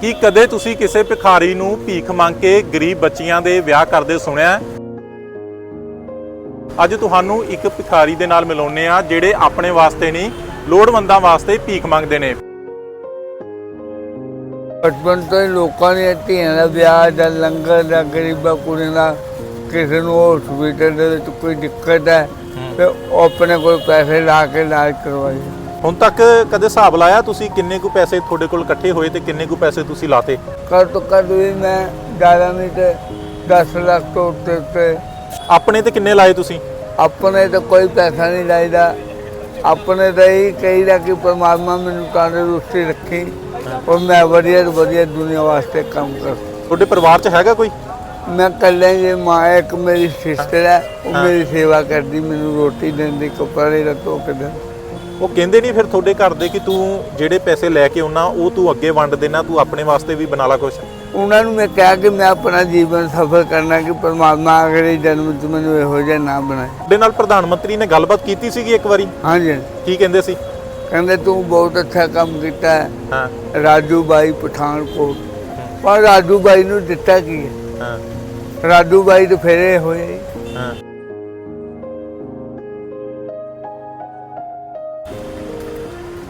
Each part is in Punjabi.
ਕੀ ਕਦੇ ਤੁਸੀਂ ਕਿਸੇ ਭਿਖਾਰੀ ਨੂੰ ਭੀਖ ਮੰਗ ਕੇ ਗਰੀਬ ਬੱਚੀਆਂ ਦੇ ਵਿਆਹ ਕਰਦੇ ਸੁਣਿਆ? ਅੱਜ ਤੁਹਾਨੂੰ ਇੱਕ ਭਿਖਾਰੀ ਦੇ ਨਾਲ ਮਿਲਾਉਂਦੇ ਆ ਜਿਹੜੇ ਆਪਣੇ ਵਾਸਤੇ ਨਹੀਂ ਲੋੜਵੰਦਾਂ ਵਾਸਤੇ ਭੀਖ ਮੰਗਦੇ ਨੇ। ਬਚਪਨ ਤੋਂ ਹੀ ਲੋਕਾਂ ਦੀਆਂ ਧੀਆਂ ਦਾ ਵਿਆਹ ਦਾ ਲੰਗਰ ਦਾ ਗਰੀਬਾਂ ਕੁੜੀਆਂ ਦਾ ਕਿਸੇ ਨੂੰ ਹਸਪੀਟਲ ਦੇ ਵਿੱਚ ਕੋਈ ਦਿੱਕਤ ਹੈ ਤੇ ਆਪਣੇ ਕੋਲ ਪੈਸੇ ਲਾ ਕੇ ਇਲਾਜ ਕਰਵਾਈ ਹੁਣ ਤੱਕ ਕਦੇ ਹਿਸਾਬ ਲਾਇਆ ਤੁਸੀਂ ਕਿੰਨੇ ਕੁ ਪੈਸੇ ਤੁਹਾਡੇ ਕੋਲ ਇਕੱਠੇ ਹੋਏ ਤੇ ਕਿੰਨੇ ਕੁ ਪੈਸੇ ਤੁਸੀਂ ਲਾਤੇ? ਕਰ ਤੋਂ ਕਰ ਵੀ ਮੈਂ ਜ਼ਿਆਦਾ ਨਹੀਂ ਤੇ 10 ਲੱਖ ਤੋਂ ਉੱਤੇ ਉੱਤੇ। ਆਪਣੇ ਤੇ ਕਿੰਨੇ ਲਾਏ ਤੁਸੀਂ? ਆਪਣੇ ਤਾਂ ਕੋਈ ਪੈਸਾ ਨਹੀਂ ਲਾਈਦਾ। ਆਪਣੇ ਤਾਂ ਹੀ ਕਹੀਦਾ ਕਿ ਪਰਮਾਤਮਾ ਮੈਨੂੰ ਤੰਦਰੁਸਤੀ ਰੱਖੀ ਔਰ ਮੈਂ ਵਧੀਆ ਤੋਂ ਵਧੀਆ ਦੁਨੀਆ ਵਾਸਤੇ ਕੰਮ ਕਰ। ਤੁਹਾਡੇ ਪਰਿਵਾਰ 'ਚ ਹੈਗਾ ਕੋਈ? ਮੈਂ ਕੱਲੇ ਜੇ ਮਾਂ ਇੱਕ ਮੇਰੀ ਸਿਸਟਰ ਹੈ ਉਹ ਮੇਰੀ ਸੇਵਾ ਕਰਦੀ ਮੈਨੂੰ ਰੋਟੀ ਦਿੰਦੀ ਕੱਪੜੇ ਦਾ ਧੋ ਕੇ ਦਿੰਦੀ ਉਹ ਕਹਿੰਦੇ ਨਹੀਂ ਫਿਰ ਤੁਹਾਡੇ ਘਰ ਦੇ ਕਿ ਤੂੰ ਜਿਹੜੇ ਪੈਸੇ ਲੈ ਕੇ ਆਉਣਾ ਉਹ ਤੂੰ ਅੱਗੇ ਵੰਡ ਦੇਣਾ ਤੂੰ ਆਪਣੇ ਵਾਸਤੇ ਵੀ ਬਣਾ ਲਾ ਕੁਛ। ਉਹਨਾਂ ਨੂੰ ਮੈਂ ਕਿਹਾ ਕਿ ਮੈਂ ਆਪਣਾ ਜੀਵਨ ਸਫਲ ਕਰਨਾ ਕਿ ਪਰਮਾਤਮਾ ਅਗਲੇ ਜਨਮ 'ਚ ਮੈਨੂੰ ਇਹੋ ਜਿਹਾ ਨਾ ਬਣਾਏ। ਤੁਹਾਡੇ ਨਾਲ ਪ੍ਰਧਾਨ ਮੰਤਰੀ ਨੇ ਗੱਲਬਾਤ ਕੀਤੀ ਸੀਗੀ ਇੱਕ ਵਾਰੀ? ਹਾਂਜੀ। ਕੀ ਕਹਿੰਦੇ ਸੀ? ਕਹਿੰਦੇ ਤੂੰ ਬਹੁਤ ਅੱਛਾ ਕੰਮ ਕੀਤਾ ਹੈ। ਹਾਂ। ਰਾਜੂ ਬਾਈ ਪਠਾਨਕੋਟ। ਪਰ ਰਾਜੂ ਬਾਈ ਨੂੰ ਦਿੱਤਾ ਕੀ ਹੈ? ਹਾਂ। ਰਾਜੂ ਬਾਈ ਤਾਂ ਫੇਰੇ ਹੋਏ। ਹੀ।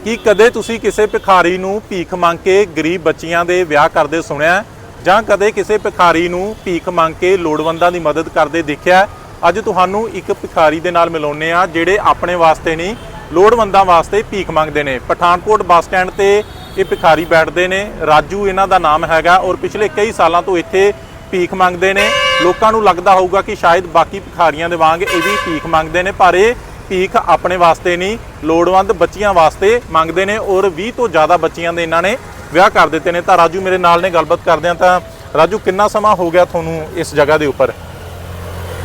ਕਿ ਕਦੇ ਤੁਸੀਂ ਕਿਸੇ ਭਿਖਾਰੀ ਨੂੰ ਭੀਖ ਮੰਗ ਕੇ ਗਰੀਬ ਬੱਚੀਆਂ ਦੇ ਵਿਆਹ ਕਰਦੇ ਸੁਣਿਆ ਜਾਂ ਕਦੇ ਕਿਸੇ ਭਿਖਾਰੀ ਨੂੰ ਭੀਖ ਮੰਗ ਕੇ ਲੋੜਵੰਦਾਂ ਦੀ ਮਦਦ ਕਰਦੇ ਦੇਖਿਆ ਅੱਜ ਤੁਹਾਨੂੰ ਇੱਕ ਭਿਖਾਰੀ ਦੇ ਨਾਲ ਮਿਲਾਉਂਦੇ ਆ ਜਿਹੜੇ ਆਪਣੇ ਵਾਸਤੇ ਨਹੀਂ, ਲੋੜਵੰਦਾਂ ਵਾਸਤੇ ਭੀਖ ਮੰਗਦੇ ਨੇ। ਪਠਾਨਕੋਟ ਬੱਸ ਸਟੈਂਡ ਤੇ ਇਹ ਭਿਖਾਰੀ ਬੈਠਦੇ ਨੇ। ਰਾਜੂ ਇਹਨਾਂ ਦਾ ਨਾਮ ਹੈਗਾ ਔਰ ਪਿਛਲੇ ਕਈ ਸਾਲਾਂ ਤੋਂ ਇੱਥੇ ਭੀਖ ਮੰਗਦੇ ਨੇ। ਲੋਕਾਂ ਨੂੰ ਲੱਗਦਾ ਹੋਊਗਾ ਕਿ ਸ਼ਾਇਦ ਬਾਕੀ ਭਿਖਾਰੀਆਂ ਦੇ ਵਾਂਗ ਇਹ ਵੀ ਭੀਖ ਮੰਗਦੇ ਨੇ, ਪਰ ਇਹ ਭੀਖ ਆਪਣੇ ਵਾਸਤੇ ਨਹੀਂ ਲੋੜਵੰਦ ਬੱਚੀਆਂ ਵਾਸਤੇ ਮੰਗਦੇ ਨੇ ਔਰ 20 ਤੋਂ ਜ਼ਿਆਦਾ ਬੱਚੀਆਂ ਦੇ ਇਹਨਾਂ ਨੇ ਵਿਆਹ ਕਰ ਦਿੱਤੇ ਨੇ। ਤਾਂ ਰਾਜੂ ਮੇਰੇ ਨਾਲ ਨੇ ਗੱਲਬਾਤ ਕਰਦੇ ਆ ਤਾਂ ਰਾਜੂ ਕਿੰਨਾ ਸਮਾਂ ਹੋ ਗਿਆ ਤੁਹਾਨੂੰ ਇਸ ਜਗ੍ਹਾ ਦੇ ਉੱਪਰ?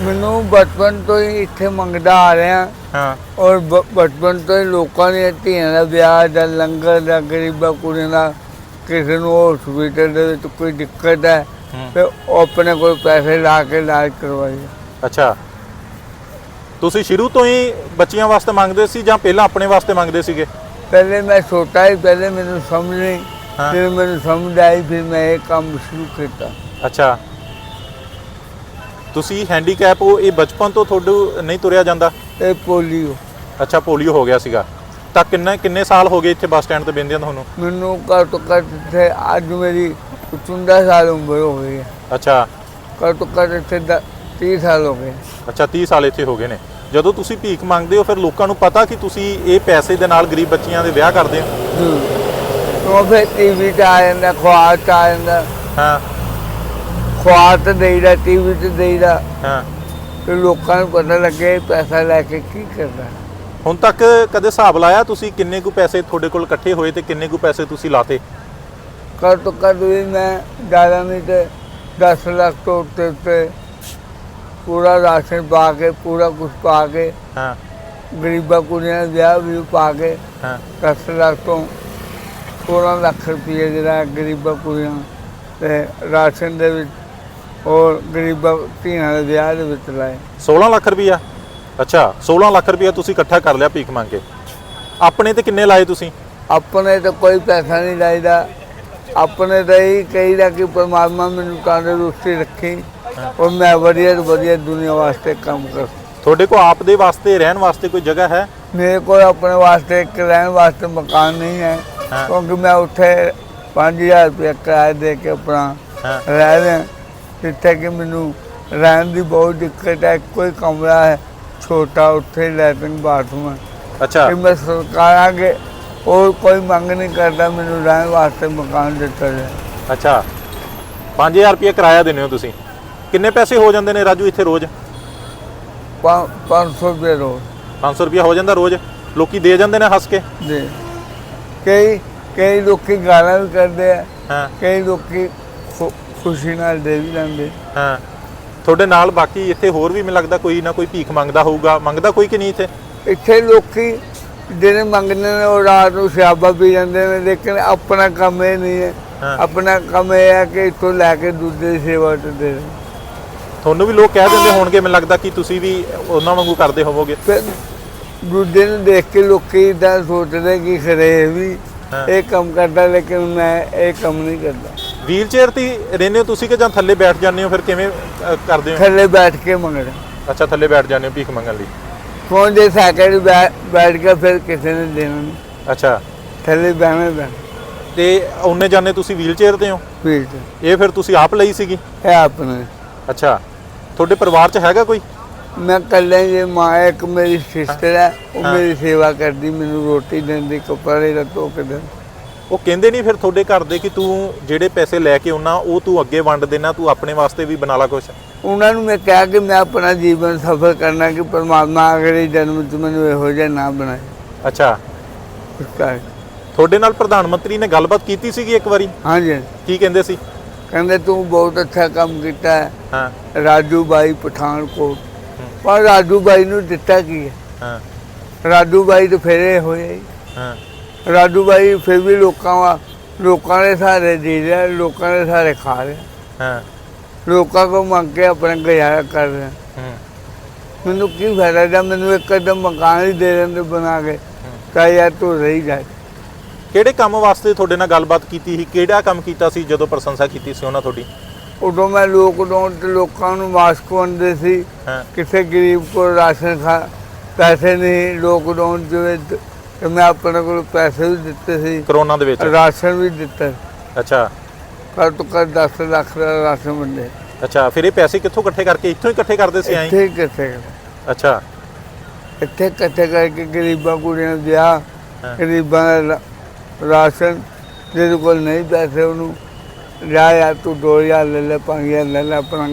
ਮੈਨੂੰ ਬਚਪਨ ਤੋਂ ਹੀ ਇੱਥੇ ਮੰਗਦਾ ਆ ਰਿਹਾ ਹਾਂ। ਔਰ ਬਚਪਨ ਤੋਂ ਹੀ ਲੋਕਾਂ ਦੀਆਂ ਧੀਆਂ ਦਾ ਵਿਆਹ ਦਾ ਲੰਗਰ ਦਾ ਗਰੀਬਾਂ ਕੁੜੀਆਂ ਦਾ ਕਿਸੇ ਨੂੰ ਹਸਪੀਟਲ ਦੇ ਵਿੱਚ ਕੋਈ ਦਿੱਕਤ ਹੈ। ਤੇ ਆਪਣੇ ਕੋਲ ਪੈਸੇ ਲਾ ਕੇ ਇਲਾਜ ਕਰਵਾਈ ਅੱਛਾ। ਤੁਸੀਂ ਸ਼ੁਰੂ ਤੋਂ ਹੀ ਬੱਚੀਆਂ ਵਾਸਤੇ ਮੰਗਦੇ ਸੀ ਜਾਂ ਪਹਿਲਾਂ ਆਪਣੇ ਵਾਸਤੇ ਮੰਗਦੇ ਸੀਗੇ? ਪਹਿਲੇ ਮੈਂ ਛੋਟਾ ਹੀ ਪਹਿਲੇ ਮੈਨੂੰ ਸਮਝ ਨਹੀਂ। ਹਾਂ। ਫਿਰ ਮੈਨੂੰ ਸਮਝ ਆਈ ਫਿਰ ਮੈਂ ਇਹ ਕੰਮ ਸ਼ੁਰੂ ਕੀਤਾ। ਅੱਛਾ। ਤੁਸੀਂ ਹੈਂਡੀਕੈਪ ਹੋ ਇਹ ਬਚਪਨ ਤੋਂ ਤੁਹਾਨੂੰ ਨਹੀਂ ਤੁਰਿਆ ਜਾਂਦਾ? ਇਹ ਪੋਲੀਓ। ਅੱਛਾ ਪੋਲੀਓ ਹੋ ਗਿਆ ਸੀਗਾ। ਤਾਂ ਕਿੰਨੇ ਕਿੰਨੇ ਸਾਲ ਹੋ ਗਏ ਇੱਥੇ ਬੱਸ ਸਟੈਂਡ ਤੇ ਬੈੰਦਿਆਂ ਤੁਹਾਨੂੰ? ਮੈਨੂੰ ਘੱਟ ਘੱਟ ਇੱਥੇ ਅੱਜ ਮੇਰੀ 55 ਸਾਲ ਉਮਰ ਹੋ ਗਈ ਹੈ। ਅੱਛਾ। ਘੱਟ ਘੱਟ ਇੱਥੇ ਦ- 30 ਸਾਲ ਹੋ ਗਏ। ਅੱਛਾ 30 ਸਾਲ ਇੱਥੇ ਹੋ ਗਏ ਨੇ। ਜਦੋਂ ਤੁਸੀਂ ਭੀਖ ਮੰਗਦੇ ਹੋ ਫਿਰ ਲੋਕਾਂ ਨੂੰ ਪਤਾ ਕਿ ਤੁਸੀਂ ਇਹ ਪੈਸੇ ਦੇ ਨਾਲ ਗਰੀਬ ਬੱਚੀਆਂ ਦੇ ਵਿਆਹ ਕਰਦੇ ਹੋ। ਉਹ ਫਿਰ ਟੀਵੀ 'ਚ ਆ ਜਾਂਦਾ ਖਵਾਰ 'ਚ ਆ ਜਾਂਦਾ। ਹਾਂ। ਖਵਾਰ ਤੇ ਦੇਈਦਾ ਟੀਵੀ 'ਤੇ ਦੇਈਦਾ। ਹਾਂ। ਤੇ ਲੋਕਾਂ ਨੂੰ ਪਤਾ ਲੱਗੇ ਪੈਸਾ ਲੈ ਕੇ ਕੀ ਕਰਦਾ ਹੁਣ ਤੱਕ ਕਦੇ ਹਿਸਾਬ ਲਾਇਆ ਤੁਸੀਂ ਕਿੰਨੇ ਕੁ ਪੈਸੇ ਤੁਹਾਡੇ ਕੋਲ ਇਕੱਠੇ ਹੋਏ ਤੇ ਕਿੰਨੇ ਕੁ ਪੈਸੇ ਤੁਸੀਂ ਲਾਤੇ? ਘੱਟ ਤੋਂ ਘੱਟ ਵੀ ਮੈਂ ਜ਼ਿਆਦਾ ਨਹੀਂ ਤੇ 10 ਲੱਖ ਤੋਂ ਉੱਤੇ ਉੱਤੇ ਪੂਰਾ ਰਾਸ਼ਨ ਪਾ ਕੇ ਪੂਰਾ ਕੁਝ ਪਾ ਕੇ ਹਾਂ। ਗਰੀਬਾਂ ਕੁੜੀਆਂ ਦੇ ਵਿਆਹ ਵੀ ਪਾ ਕੇ ਹਾਂ। 10 ਲੱਖ ਤੋਂ 16 ਲੱਖ ਰੁਪਏ ਜਿਹੜਾ ਗਰੀਬਾਂ ਕੁੜੀਆਂ ਤੇ ਰਾਸ਼ਨ ਦੇ ਵਿੱਚ ਔਰ ਗਰੀਬਾਂ ਧੀਆਂ ਦੇ ਵਿਆਹ ਦੇ ਵਿੱਚ ਲਾਏ। 16 ਲੱਖ ਰੁਪਈਆ? ਅੱਛਾ 16 ਲੱਖ ਰੁਪਈਆ ਤੁਸੀਂ ਇਕੱਠਾ ਕਰ ਲਿਆ ਭੀਖ ਮੰਗ ਕੇ। ਆਪਣੇ ਤੇ ਕਿੰਨੇ ਲਾਏ ਤੁਸੀਂ? ਆਪਣੇ ਤਾਂ ਕੋਈ ਪੈਸਾ ਨਹੀਂ ਲਾਈਦਾ। ਆਪਣੇ ਤਾਂ ਹੀ ਕਹੀਦਾ ਕਿ ਪਰਮਾਤਮਾ ਮੈਨੂੰ ਤੰਦਰੁਸਤੀ ਰੱਖੀ। ਔਰ ਮੈਂ ਵਧੀਆ ਤੋਂ ਵਧੀਆ ਦੁਨੀਆ ਵਾਸਤੇ ਕੰਮ ਕਰ ਤੁਹਾਡੇ ਕੋਲ ਆਪ ਦੇ ਵਾਸਤੇ ਰਹਿਣ ਵਾਸਤੇ ਕੋਈ ਜਗ੍ਹਾ ਹੈ? ਮੇਰੇ ਕੋਲ ਆਪਣੇ ਵਾਸਤੇ ਇੱਕ ਰਹਿਣ ਵਾਸਤੇ ਮਕਾਨ ਨਹੀਂ ਹੈ। ਹਾਂ। ਕਿਉਂਕਿ ਮੈਂ ਉੱਥੇ 5000 ਰੁਪਏ ਕਿਰਾਇਆ ਦੇ ਕੇ ਆਪਣਾ ਹਾਂ। ਰਹਿ ਰਿਹਾ। ਜਿੱਥੇ ਕਿ ਮੈਨੂੰ ਰਹਿਣ ਦੀ ਬਹੁਤ ਦਿੱਕਤ ਹੈ। ਕੋਈ ਕਮਰਾ ਹੈ ਛੋਟਾ ਉੱਥੇ ਲੈਟਰਿੰਗ ਬਾਥਰੂਮ ਹੈ। ਅੱਛਾ। ਕਿ ਮੈਂ ਸਰਕਾਰਾਂ ਕੇ ਉਹ ਕੋਈ ਮੰਗ ਨਹੀਂ ਕਰਦਾ ਮੈਨੂੰ ਰਹਿਣ ਵਾਸਤੇ ਮਕਾਨ ਦਿੱਤਾ ਜਾਏ। ਅੱਛਾ। 5000 ਰੁਪਏ ਕਿਰਾਇਆ ਦਿੰਦੇ ਹੋ ਤੁਸੀਂ? ਕਿੰਨੇ ਪੈਸੇ ਹੋ ਜਾਂਦੇ ਨੇ ਰਾਜੂ ਇੱਥੇ ਰੋਜ਼? ਪੰ- ਪੰਜ ਸੌ ਰੁਪਏ ਰੋਜ਼। 500 ਰੁਪਏ ਹੋ ਜਾਂਦਾ ਰੋਜ਼? ਲੋਕੀ ਦੇ ਜਾਂਦੇ ਨੇ ਹੱਸ ਕੇ? ਦੇ। ਕਈ ਕਈ ਲੋਕੀ ਗਾਲਾਂ ਵੀ ਕਰਦੇ ਆ। ਹਾਂ। ਕਈ ਲੋਕੀ ਖੁ- ਖੁਸ਼ੀ ਨਾਲ ਦੇ ਵੀ ਲੈਂਦੇ। ਹਾਂ। ਤੁਹਾਡੇ ਨਾਲ ਬਾਕੀ ਇੱਥੇ ਹੋਰ ਵੀ ਮੈਨੂੰ ਲੱਗਦਾ ਕੋਈ ਨਾ ਕੋਈ ਭੀਖ ਮੰਗਦਾ ਹੋਊਗਾ। ਮੰਗਦਾ ਕੋਈ ਕਿ ਨਹੀਂ ਇੱਥੇ? ਇੱਥੇ ਲੋਕੀ ਜਿਹੜੇ ਮੰਗਦੇ ਨੇ ਉਹ ਰਾਤ ਨੂੰ ਸ਼ਰਾਬਾਂ ਪੀ ਜਾਂਦੇ ਨੇ ਲੇਕਿਨ ਆਪਣਾ ਕੰਮ ਇਹ ਨਹੀਂ ਹੈ। ਹਾਂ। ਆਪਣਾ ਕੰਮ ਇਹ ਹੈ ਕਿ ਇੱਥੋਂ ਲੈ ਕੇ ਦੂਜੇ ਦੀ ਸੇਵਾ ਤੇ ਦੇ ਦੇਣ। ਤੁਹਾਨੂੰ ਵੀ ਲੋਕ ਕਹਿ ਦਿੰਦੇ ਹੋਣਗੇ ਮੈਨੂੰ ਲੱਗਦਾ ਕਿ ਤੁਸੀਂ ਵੀ ਉਹਨਾਂ ਵਾਂਗੂ ਕਰਦੇ ਹੋਵੋਗੇ। ਫਿਰ ਦੂਜੇ ਨੂੰ ਦੇਖ ਕੇ ਲੋਕੀ ਇਦਾਂ ਸੋਚਦੇ ਕਿ ਖਰੇ ਇਹ ਵੀ। ਇਹ ਕੰਮ ਕਰਦਾ ਲੇਕਿਨ ਮੈਂ ਇਹ ਕੰਮ ਨਹੀਂ ਕਰਦਾ। ਵੀਲ ਚੇਅਰ ਤੇ ਹੀ ਰਹਿੰਦੇ ਹੋ ਤੁਸੀਂ ਕਿ ਜਾਂ ਥੱਲੇ ਬੈਠ ਜਾਂਦੇ ਹੋ ਫਿਰ ਕਿਵੇਂ ਅ, ਕਰਦੇ ਹੋ? ਥੱਲੇ ਬੈਠ ਕੇ ਮੰਗਦਾ ਅੱਛਾ ਥੱਲੇ ਬੈਠ ਜਾਂਦੇ ਹੋ ਭੀਖ ਮੰਗਣ ਲਈ। ਕੌਣ ਦੇ ਬੈ- ਬੈਠ ਕੇ ਫਿਰ ਕਿਸੇ ਨੇ ਦੇਣਾ ਨਹੀਂ। ਅੱਛਾ। ਥੱਲੇ ਬਹਿਣਾ ਪੈਣਾ ਤੇ ਉਹਨੇ ਜਾਣੇ ਤੁਸੀਂ ਵੀਲ ਚੇਅਰ ਤੇ ਹੋ? ਫੀਲਡ ਇਹ ਫਿਰ ਤੁਸੀਂ ਆਪ ਲਈ ਸੀਗੀ? ਇਹ ਆਪਣਾ। ਅੱਛਾ। ਤੁਹਾਡੇ ਪਰਿਵਾਰ 'ਚ ਹੈਗਾ ਕੋਈ? ਮੈਂ ਕੱਲੇ ਜੇ ਮਾਂ ਇੱਕ ਮੇਰੀ ਸਿਸਟਰ ਹੈ ਉਹ ਹਾਂ। ਮੇਰੀ ਸੇਵਾ ਕਰਦੀ ਮੈਨੂੰ ਰੋਟੀ ਦਿੰਦੀ ਕੱਪੜੇ ਦਾ ਧੋ ਕੇ ਦਿੰਦੀ ਉਹ ਕਹਿੰਦੇ ਨਹੀਂ ਫਿਰ ਤੁਹਾਡੇ ਘਰ ਦੇ ਕਿ ਤੂੰ ਜਿਹੜੇ ਪੈਸੇ ਲੈ ਕੇ ਆਉਣਾ ਉਹ ਤੂੰ ਅੱਗੇ ਵੰਡ ਦੇਣਾ ਤੂੰ ਆਪਣੇ ਵਾਸਤੇ ਵੀ ਬਣਾ ਲਾ ਕੁਛ? ਉਹਨਾਂ ਨੂੰ ਮੈਂ ਕਿਹਾ ਕਿ ਮੈਂ ਆਪਣਾ ਜੀਵਨ ਸਫਲ ਕਰਨਾ ਕਿ ਪਰਮਾਤਮਾ ਅਗਲੇ ਜਨਮ 'ਚ ਮੈਨੂੰ ਇਹੋ ਜਿਹਾ ਨਾ ਬਣਾਏ। ਅੱਛਾ। ਇਸ ਕਰਕੇ। ਤੁਹਾਡੇ ਨਾਲ ਪ੍ਰਧਾਨ ਮੰਤਰੀ ਨੇ ਗੱਲਬਾਤ ਕੀਤੀ ਸੀਗੀ ਇੱਕ ਵਾਰੀ? ਹਾਂਜੀ। ਕੀ ਕਹਿੰਦੇ ਸੀ? ਕਹਿੰਦੇ ਤੂੰ ਬਹੁਤ ਅੱਛਾ ਕੰਮ ਕੀਤਾ ਹੈ। ਹਾਂ। ਰਾਜੂ ਬਾਈ ਪਠਾਨਕੋਟ। ਪਰ ਰਾਜੂ ਬਾਈ ਨੂੰ ਦਿੱਤਾ ਕੀ ਹੈ? ਹਾਂ। ਰਾਜੂ ਬਾਈ ਤਾਂ ਫੇਰੇ ਹੋਏ ਹੀ। ਰਾਜੂ ਬਾਈ ਫਿਰ ਵੀ ਲੋਕਾਂ ਵਾ ਲੋਕਾਂ ਦੇ ਸਾਰੇ ਜੀ ਰਿਹਾ ਲੋਕਾਂ ਦੇ ਸਾਰੇ ਖਾ ਰਿਹਾ। ਹਾਂ। ਲੋਕਾਂ ਕੋ ਮੰਗ ਕੇ ਆਪਣਾ ਗੁਜ਼ਾਰਾ ਕਰ ਰਿਹਾ। ਹੂੰ, ਮੈਨੂੰ ਕੀ ਫਾਇਦਾ ਜਦ ਮੈਨੂੰ ਇੱਕ ਕਦਮ ਮਕਾਨ ਹੀ ਦੇ ਦਿੰਦੇ ਬਣਾ ਕੇ। ਤਾਂ ਯਾਰ ਤੂੰ ਰਹੀ ਜਾ। ਕਿਹੜੇ ਕੰਮ ਵਾਸਤੇ ਤੁਹਾਡੇ ਨਾਲ ਗੱਲਬਾਤ ਕੀਤੀ ਸੀ? ਕਿਹੜਾ ਕੰਮ ਕੀਤਾ ਸੀ ਜਦੋਂ ਪ੍ਰਸ਼ੰਸਾ ਕੀਤੀ ਸੀ ਉਹਨਾਂ ਤੁਹਾਡੀ? ਉਦੋਂ ਮੈਂ ਲੋਕਡਾਊਨ ਤੇ ਲੋਕਾਂ ਨੂੰ ਮਾਸਕ ਵੰਡਦੇ ਸੀ। ਹਾਂ। ਕਿਸੇ ਗਰੀਬ ਕੋਲ ਰਾਸ਼ਨ ਖਾ ਪੈਸੇ ਨਹੀਂ ਲੋਕਡਾਊਨ ਦੇ ਵਿੱਚ ਤੇ ਮੈਂ ਆਪਣੇ ਕੋਲ ਪੈਸੇ ਵੀ ਦਿੱਤੇ ਸੀ। ਕਰੋਨਾ ਦੇ ਵਿੱਚ? ਰਾਸ਼ਨ ਵੀ ਦਿੱਤਾ। ਅੱਛਾ। ਘੱਟ ਤੋਂ ਘੱਟ 10 ਲੱਖ ਦਾ ਰਾਸ਼ਨ ਵੰਡੇ। ਅੱਛਾ ਫਿਰ ਇਹ ਪੈਸੇ ਕਿੱਥੋਂ ਇਕੱਠੇ ਕਰਕੇ ਇੱਥੋਂ ਹੀ ਇਕੱਠੇ ਕਰਦੇ ਸੀ ਐਂ? ਇੱਥੇ ਹੀ ਇਕੱਠੇ ਅੱਛਾ। ਇੱਥੇ ਇਕੱਠੇ ਕਰਕੇ ਗਰੀਬਾਂ ਕੁੜੀਆਂ ਨੂੰ ਵਿਆਹ ਹਾਂ। ਗਰੀਬਾਂ ਦਾ ਰਾਸ਼ਨ ਜਿਹਦੇ ਕੋਲ ਨਹੀਂ ਪੈਸੇ ਉਹਨੂੰ ਜਾ ਯਾਰ ਤੂੰ 2000 ਲੈ ਲੈ 5000 ਲੈ ਲੈ ਆਪਣਾ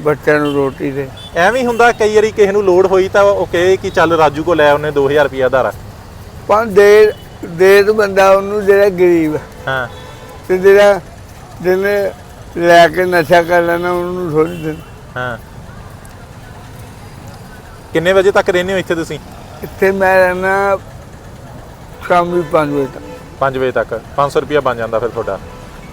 ਬੱਚਿਆਂ ਨੂੰ ਰੋਟੀ ਦੇ। ਐਵੇਂ ਹੀ ਹੁੰਦਾ ਕਈ ਵਾਰੀ ਕਿਸੇ ਨੂੰ ਲੋੜ ਹੋਈ ਤਾਂ ਉਹ ਕਹੇ ਕਿ ਚੱਲ ਰਾਜੂ ਕੋ ਲੈ ਉਹਨੇ 2000 ਰੁਪਿਆ ਧਾਰਾ। ਪਰ ਦੇ ਦੇ ਤਾਂ ਬੰਦਾ ਉਹਨੂੰ ਜਿਹੜਾ ਗਰੀਬ ਹੈ। ਹਾਂ। ਤੇ ਜਿਹੜਾ ਜਿਹਨੇ ਲੈ ਕੇ ਨਸ਼ਾ ਕਰ ਲੈਣਾ ਉਹਨੂੰ ਥੋੜੀ ਦੇ ਹਾਂ। ਕਿੰਨੇ ਵਜੇ ਤੱਕ ਰਹਿੰਦੇ ਹੋ ਇੱਥੇ ਤੁਸੀਂ? ਇੱਥੇ ਮੈਂ ਰਹਿਣਾ ਸ਼ਾਮੀ 5 ਵਜੇ ਤੱਕ। 5 ਵਜੇ ਤੱਕ। 500 ਰੁਪਿਆ ਬਣ ਜਾਂਦਾ ਫਿਰ ਤੁਹਾਡਾ।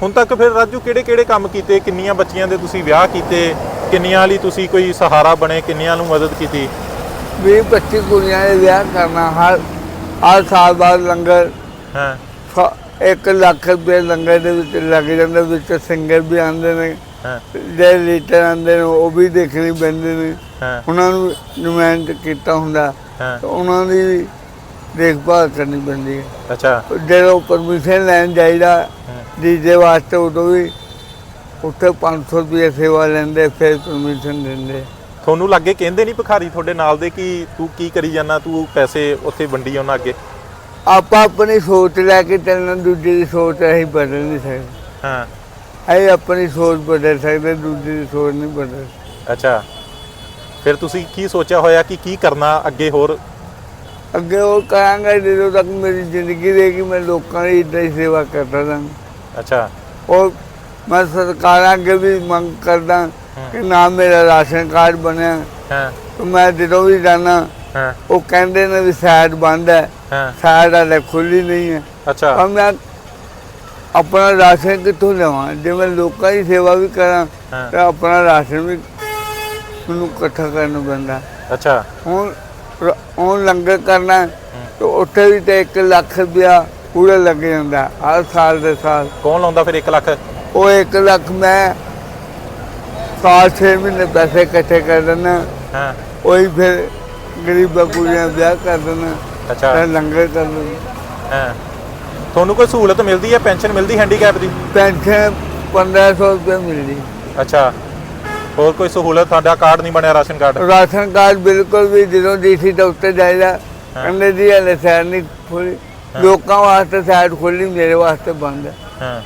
ਹੁਣ ਤੱਕ ਫਿਰ ਰਾਜੂ ਕਿਹੜੇ ਕਿਹੜੇ ਕੰਮ ਕੀਤੇ? ਕਿੰਨੀਆਂ ਬੱਚੀਆਂ ਦੇ ਤੁਸੀਂ ਵਿਆਹ ਕੀਤੇ? ਕਿੰਨੀਆਂ ਲਈ ਤੁਸੀਂ ਕੋਈ ਸਹਾਰਾ ਬਣੇ? ਕਿੰਨੀਆਂ ਨੂੰ ਮਦਦ ਕੀਤੀ? 20 25 ਕੁੜੀਆਂ ਦੇ ਵਿਆਹ ਕਰਨਾ। ਹਰ ਹਰ ਸਾਲ ਬਾਅਦ ਲੰਗਰ। ਹਾਂ। ਸ- ਇੱਕ ਲੱਖ ਰੁਪਏ ਲੰਗਰ ਦੇ ਵਿੱਚ ਲੱਗ ਜਾਂਦਾ। ਵਿੱਚ ਸਿੰਗਰ ਵੀ ਆਉਂਦੇ ਨੇ। ਹਾਂ। ਜਿਹੜੇ ਲੀਟਰ ਆਉਂਦੇ ਨੇ ਉਹ ਵੀ ਦੇਖਣੇ ਪੈਂਦੇ ਨੇ। ਹਾਂ। ਉਹਨਾਂ ਨੂੰ ਨੁਮਾਇੰਦ ਕੀਤਾ ਹੁੰਦਾ। ਹਾਂ। ਉਹਨਾਂ ਦੀ ਵੀ ਦੇਖਭਾਲ ਕਰਨੀ ਪੈਂਦੀ ਹੈ। ਅੱਛਾ। ਜਦੋਂ ਪਰਮਿਸ਼ਨ ਲੈਣ ਜਾਈਦਾ। ਡੀਜੇ ਵਾਸਤੇ ਉਦੋਂ ਵੀ ਉੱਥੇ 500 ਰੁਪਏ ਸੇਵਾ ਲੈਂਦੇ ਫਿਰ ਪਰਮਿਸ਼ਨ ਦਿੰਦੇ। ਤੁਹਾਨੂੰ ਲੱਗੇ ਕਹਿੰਦੇ ਨਹੀਂ ਭਿਖਾਰੀ ਤੁਹਾਡੇ ਨਾਲ ਦੇ ਕਿ ਤੂੰ ਕੀ ਕਰੀ ਜਾਂਦਾ ਤੂੰ ਪੈਸੇ ਉੱਥੇ ਵੰਡੀ ਉਹਨਾਂ ਅੱਗੇ? ਆਪਾਂ ਆਪਣੀ ਸੋਚ ਲੈ ਕੇ ਚੱਲਣਾ ਦੂਜੇ ਦੀ ਸੋਚ ਅਸੀਂ ਬਦਲ ਨਹੀਂ ਸਕਦੇ। ਹਾਂ। ਅਸੀਂ ਆਪਣੀ ਸੋਚ ਬਦਲ ਸਕਦੇ ਦੂਜੇ ਦੀ ਸੋਚ ਨਹੀਂ ਬਦਲ ਅੱਛਾ। ਫਿਰ ਤੁਸੀਂ ਕੀ ਸੋਚਿਆ ਹੋਇਆ ਕਿ ਕੀ ਕਰਨਾ ਅੱਗੇ ਹੋਰ ਅੱਗੇ ਉਹ ਕਰਾਂਗਾ ਜਦੋਂ ਤੱਕ ਮੇਰੀ ਜ਼ਿੰਦਗੀ ਰਹੇਗੀ ਮੈਂ ਲੋਕਾਂ ਦੀ ਇੱਦਾਂ ਹੀ ਸੇਵਾ ਕਰਦਾ ਰਹਾਂਗਾ। ਅੱਛਾ। ਔਰ ਮੈਂ ਸਰਕਾਰਾਂ ਅੱਗੇ ਵੀ ਮੰਗ ਕਰਦਾ ਕਿ ਨਾ ਮੇਰਾ ਰਾਸ਼ਨ ਕਾਰਡ ਬਣਿਆ। ਹਾਂ। ਤੇ ਮੈਂ ਜਦੋਂ ਵੀ ਜਾਣਾ ਹਾਂ। ਉਹ ਕਹਿੰਦੇ ਨੇ ਵੀ ਸਾਈਡ ਬੰਦ ਹੈ। ਹਾਂ। ਸਾਈਡ ਹਲੇ ਖੁੱਲੀ ਨਹੀਂ ਹੈ। ਅੱਛਾ। ਪਰ ਮੈਂ ਆਪਣਾ ਰਾਸ਼ਨ ਕਿੱਥੋਂ ਲਵਾਂ ਜੇ ਮੈਂ ਲੋਕਾਂ ਦੀ ਸੇਵਾ ਵੀ ਕਰਾਂ ਹਾਂ। ਤਾਂ ਆਪਣਾ ਰਾਸ਼ਨ ਵੀ ਮੈਨੂੰ ਇਕੱਠਾ ਕਰਨਾ ਪੈਂਦਾ। ਅੱਛਾ। ਹੁਣ ਹੁਣ ਲੰਗਰ ਕਰਨਾ ਤੇ ਉੱਥੇ ਵੀ ਤੇ 1 ਲੱਖ ਰੁਪਇਆ ਪੂਰਾ ਲੱਗ ਜਾਂਦਾ ਹਰ ਸਾਲ ਦੇ ਸਾਲ। ਕੌਣ ਲਾਉਂਦਾ ਫਿਰ 1 ਲੱਖ? ਉਹ 1 ਲੱਖ ਮੈਂ ਸਾਲ 6 ਮਹੀਨੇ ਪੈਸੇ ਇਕੱਠੇ ਕਰ ਦਿੰਦਾ। ਹਾਂ। ਉਹੀ ਫਿਰ ਗਰੀਬਾਂ ਕੁੜੀਆਂ ਵਿਆਹ ਕਰ ਦਿੰਦਾ। ਅੱਛਾ। ਤੇ ਲੰਗਰ ਕਰ ਦਿੰਦਾ। ਹਾਂ। ਤੁਹਾਨੂੰ ਕੋਈ ਸਹੂਲਤ ਮਿਲਦੀ ਹੈ? ਪੈਨਸ਼ਨ ਮਿਲਦੀ ਹੈਂਡੀਕੈਪ ਦੀ? ਪੈਨਸ਼ਨ 1500 ਰੁਪਏ ਮਿਲਦੀ। ਅੱਛਾ। ਹੋਰ ਕੋਈ ਸਹੂਲਤ? ਤੁਹਾਡਾ ਕਾਰਡ ਨਹੀਂ ਬਣਿਆ ਰਾਸ਼ਨ ਕਾਰਡ। ਰਾਸ਼ਨ ਕਾਰਡ ਬਿਲਕੁਲ ਵੀ ਜਦੋਂ ਡੀਸੀ ਦਫ਼ਤਰ ਜਾਈਦਾ ਕਹਿੰਦੇ ਜੀ ਹਲੇ ਸਾਈਡ ਨਹੀਂ ਖੋਲੀ। ਲੋਕਾਂ ਵਾਸਤੇ ਸਾਈਡ ਖੋਲੀ ਮੇਰੇ ਵਾਸਤੇ ਬੰਦ। ਹੈ। ਹਾਂ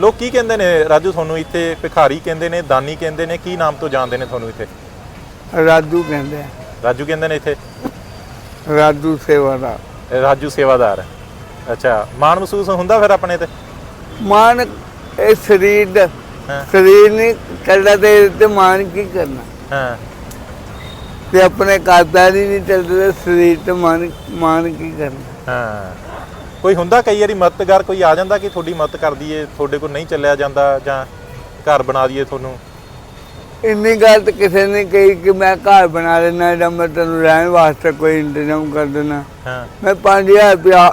ਲੋਕ ਕੀ ਕਹਿੰਦੇ ਨੇ ਰਾਜੂ? ਤੁਹਾਨੂੰ ਇੱਥੇ ਭਿਖਾਰੀ ਕਹਿੰਦੇ ਨੇ ਦਾਨੀ ਕਹਿੰਦੇ ਨੇ ਕੀ ਨਾਮ ਤੋਂ ਜਾਣਦੇ ਨੇ ਤੁਹਾਨੂੰ ਇੱਥੇ? ਰਾਜੂ ਕਹਿੰਦੇ ਆ। ਰਾਜੂ ਕਹਿੰਦੇ ਨੇ ਇੱਥੇ? ਰਾਜੂ ਸੇਵਾਦਾਰ। ਇਹ ਰਾਜੂ ਸੇਵਾਦਾਰ। ਅੱਛਾ ਮਾਣ ਮਹਿਸੂਸ ਹੁੰਦਾ ਫਿਰ ਆਪਣੇ ਤੇ? ਮਾਨ ਇਹ ਸਰੀਰ ਦਾ ਸਰੀਰ ਨਹੀਂ ਚੱਲਦਾ ਤੇ ਤੇ ਮਾਨ ਕੀ ਕਰਨਾ? ਹਾਂ। ਤੇ ਆਪਣੇ ਕਾਰਦਾਰ ਹੀ ਨਹੀਂ ਚੱਲਦੇ ਤੇ ਸਰੀਰ ਤੇ ਮਾਨ ਮਾਨ ਕੀ ਕਰਨਾ? ਹਾਂ। ਕੋਈ ਹੁੰਦਾ ਕਈ ਵਾਰੀ ਮਦਦਗਾਰ ਕੋਈ ਆ ਜਾਂਦਾ ਕਿ ਤੁਹਾਡੀ ਮਦਦ ਕਰ ਦਈਏ ਤੁਹਾਡੇ ਕੋਲ ਨਹੀਂ ਚੱਲਿਆ ਜਾਂਦਾ ਜਾਂ ਘਰ ਬਣਾ ਦਈਏ ਤੁਹਾਨੂੰ? ਇੰਨੀ ਗੱਲ ਤਾਂ ਕਿਸੇ ਨੇ ਕਹੀ ਕਿ ਮੈਂ ਘਰ ਬਣਾ ਲੈਣਾ ਜਾਂ ਮੈਂ ਤੈਨੂੰ ਰਹਿਣ ਵਾਸਤੇ ਕੋਈ ਇੰਤਜ਼ਾਮ ਕਰ ਦੇਣਾ ਹਾਂ। ਮੈਂ 5000 ਰੁਪਇਆ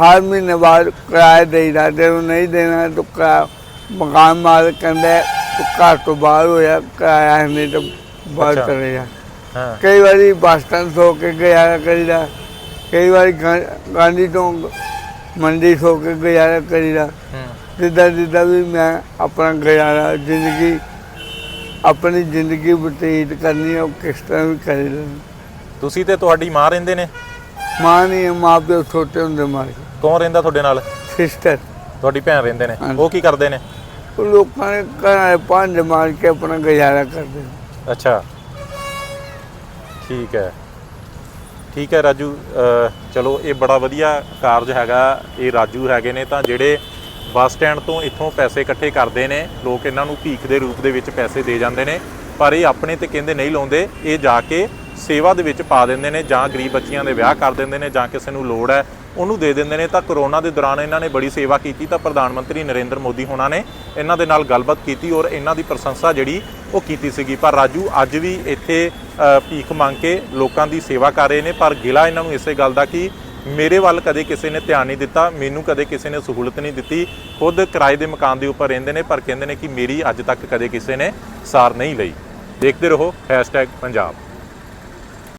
ਹਰ ਮਹੀਨੇ ਬਾਅਦ ਕਿਰਾਇਆ ਦੇਈਦਾ ਜੇ ਉਹ ਨਹੀਂ ਦੇਣਾ ਤਾਂ ਕਿਰਾਇਆ ਮਕਾਨ ਮਾਲਕ ਕਹਿੰਦਾ ਤੂੰ ਘਰ ਤੋਂ ਬਾਹਰ ਹੋਇਆ ਕਿਰਾਇਆ ਨਹੀਂ ਤਾਂ ਬਾਹਰ। ਚਲੇ ਜਾ। ਹਾਂ। ਕਈ ਵਾਰੀ ਬੱਸ ਸਟੈਂਡ ਸੋ ਕੇ ਗੁਜ਼ਾਰਾ ਕਰੀਦਾ ਕਈ ਵਾਰੀ ਗਾਂਧੀ ਤੋਂ ਮੰਡੀ ਸੋ ਕੇ ਗੁਜ਼ਾਰਾ ਕਰੀਦਾ ਜਿੱਦਾਂ ਜਿੱਦਾਂ ਵੀ ਮੈਂ ਆਪਣਾ ਗੁਜ਼ਾਰਾ ਜ਼ਿੰਦਗੀ ਆਪਣੀ ਜ਼ਿੰਦਗੀ ਬਤੀਤ ਕਰਨੀ ਉਹ ਕਿਸ ਤਰ੍ਹਾਂ ਵੀ ਕਰੀਦਾ ਤੁਸੀਂ ਤੇ ਤੁਹਾਡੀ ਮਾਂ ਰਹਿੰਦੇ ਨੇ? ਮਾਂ ਨਹੀਂ ਮਾਂ ਪਿਓ ਛੋਟੇ ਹੁੰਦੇ ਮਾਰ ਕੌਣ ਰਹਿੰਦਾ ਤੁਹਾਡੇ ਨਾਲ? ਸਿਸਟਰ ਤੁਹਾਡੀ ਭੈਣ ਰਹਿੰਦੇ ਨੇ। ਉਹ ਕੀ ਕਰਦੇ ਨੇ? ਲੋਕਾਂ ਨੇ ਘਰਾਂ ਦੇ ਪੰਜ ਮਾਰ ਕੇ ਆਪਣਾ ਗੁਜ਼ਾਰਾ ਕਰਦੇ ਨੇ। ਅੱਛਾ ਠੀਕ ਹੈ ਠੀਕ ਹੈ ਰਾਜੂ ਅ, ਚਲੋ ਇਹ ਬੜਾ ਵਧੀਆ ਕਾਰਜ ਹੈਗਾ ਇਹ ਰਾਜੂ ਹੈਗੇ ਨੇ ਤਾਂ ਜਿਹੜੇ ਬੱਸ ਸਟੈਂਡ ਤੋਂ ਇੱਥੋਂ ਪੈਸੇ ਇਕੱਠੇ ਕਰਦੇ ਨੇ ਲੋਕ ਇਹਨਾਂ ਨੂੰ ਭੀਖ ਦੇ ਰੂਪ ਦੇ ਵਿੱਚ ਪੈਸੇ ਦੇ ਜਾਂਦੇ ਨੇ ਪਰ ਇਹ ਆਪਣੇ ਤੇ ਕਹਿੰਦੇ ਨਹੀਂ ਲਾਉਂਦੇ ਇਹ ਜਾ ਕੇ ਸੇਵਾ ਦੇ ਵਿੱਚ ਪਾ ਦਿੰਦੇ ਨੇ ਜਾਂ ਗਰੀਬ ਬੱਚੀਆਂ ਦੇ ਵਿਆਹ ਕਰ ਦਿੰਦੇ ਨੇ ਜਾਂ ਕਿਸੇ ਨੂੰ ਲੋੜ ਹੈ ਉਹਨੂੰ ਦੇ ਦਿੰਦੇ ਨੇ। ਤਾਂ ਕਰੋਨਾ ਦੇ ਦੌਰਾਨ ਇਹਨਾਂ ਨੇ ਬੜੀ ਸੇਵਾ ਕੀਤੀ। ਤਾਂ ਪ੍ਰਧਾਨ ਮੰਤਰੀ ਨਰਿੰਦਰ ਮੋਦੀ ਹੋਣਾ ਨੇ ਇਹਨਾਂ ਦੇ ਨਾਲ ਗੱਲਬਾਤ ਕੀਤੀ ਔਰ ਇਹਨਾਂ ਦੀ ਪ੍ਰਸ਼ੰਸਾ ਜਿਹੜੀ ਉਹ ਕੀਤੀ ਸੀਗੀ। ਪਰ ਰਾਜੂ, ਅੱਜ ਵੀ ਇੱਥੇ ਭੀਖ ਮੰਗ ਕੇ ਲੋਕਾਂ ਦੀ ਸੇਵਾ ਕਰ ਰਹੇ ਨੇ। ਪਰ ਗਿਲਾ ਇਹਨਾਂ ਨੂੰ ਇਸੇ ਗੱਲ ਦਾ ਕਿ ਮੇਰੇ ਵੱਲ ਕਦੇ ਕਿਸੇ ਨੇ ਧਿਆਨ ਨਹੀਂ ਦਿੱਤਾ, ਮੈਨੂੰ ਕਦੇ ਕਿਸੇ ਨੇ ਸਹੂਲਤ ਨਹੀਂ ਦਿੱਤੀ। ਖੁਦ ਕਿਰਾਏ ਦੇ ਮਕਾਨ ਦੇ ਉੱਪਰ ਰਹਿੰਦੇ ਨੇ, ਪਰ ਕਹਿੰਦੇ ਨੇ ਕਿ ਮੇਰੀ ਅੱਜ ਤੱਕ ਕਦੇ ਕਿਸੇ ਨੇ ਸਾਰ ਨਹੀਂ ਲਈ। ਦੇਖਦੇ ਰਹੋ #ਪੰਜਾਬ।